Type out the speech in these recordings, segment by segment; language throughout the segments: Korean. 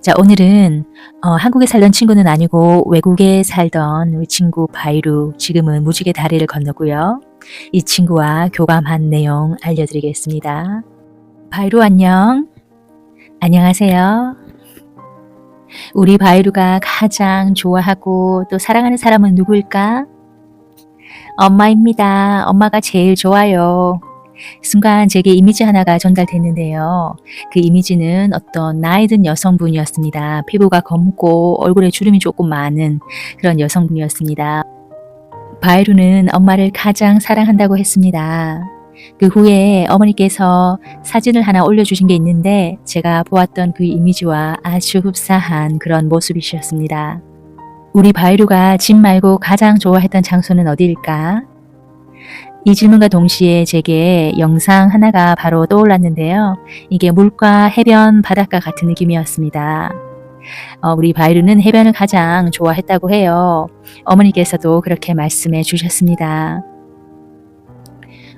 자, 오늘은 어, 한국에 살던 친구는 아니고 외국에 살던 우리 친구 바이루 지금은 무지개 다리를 건너고요. 이 친구와 교감한 내용 알려드리겠습니다. 바이루 안녕. 안녕하세요. 우리 바이루가 가장 좋아하고 또 사랑하는 사람은 누구일까? 엄마입니다. 엄마가 제일 좋아요. 순간 제게 이미지 하나가 전달됐는데요. 그 이미지는 어떤 나이 든 여성분이었습니다. 피부가 검고 얼굴에 주름이 조금 많은 그런 여성분이었습니다. 바이루는 엄마를 가장 사랑한다고 했습니다. 그 후에 어머니께서 사진을 하나 올려주신 게 있는데 제가 보았던 그 이미지와 아주 흡사한 그런 모습이셨습니다. 우리 바이루가 집 말고 가장 좋아했던 장소는 어디일까? 이 질문과 동시에 제게 영상 하나가 바로 떠올랐는데요. 이게 물과 해변, 바닷가 같은 느낌이었습니다. 어, 우리 바이루는 해변을 가장 좋아했다고 해요. 어머니께서도 그렇게 말씀해 주셨습니다.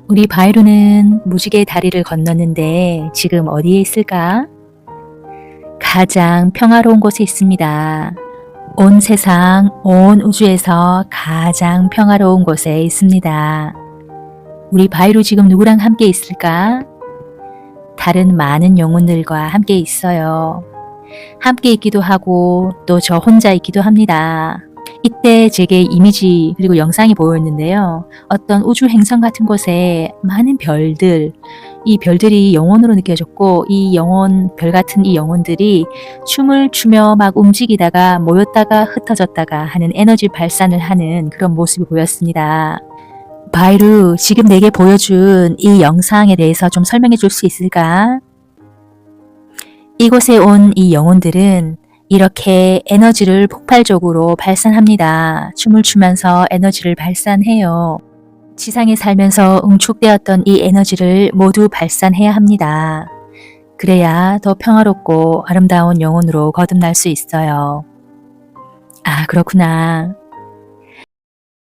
우리 바이루는 무지개 다리를 건넜는데 지금 어디에 있을까? 가장 평화로운 곳에 있습니다. 온 세상, 온 우주에서 가장 평화로운 곳에 있습니다. 우리 바이루 지금 누구랑 함께 있을까? 다른 많은 영혼들과 함께 있어요. 함께 있기도 하고 또 저 혼자 있기도 합니다. 이때 제게 이미지 그리고 영상이 보였는데요. 어떤 우주 행성 같은 곳에 많은 별들, 이 별들이 영혼으로 느껴졌고 이 영혼, 별 같은 이 영혼들이 춤을 추며 막 움직이다가 모였다가 흩어졌다가 하는 에너지 발산을 하는 그런 모습이 보였습니다. 바이루, 지금 내게 보여준 이 영상에 대해서 좀 설명해 줄 수 있을까? 이곳에 온 이 영혼들은 이렇게 에너지를 폭발적으로 발산합니다. 춤을 추면서 에너지를 발산해요. 지상에 살면서 응축되었던 이 에너지를 모두 발산해야 합니다. 그래야 더 평화롭고 아름다운 영혼으로 거듭날 수 있어요. 아, 그렇구나.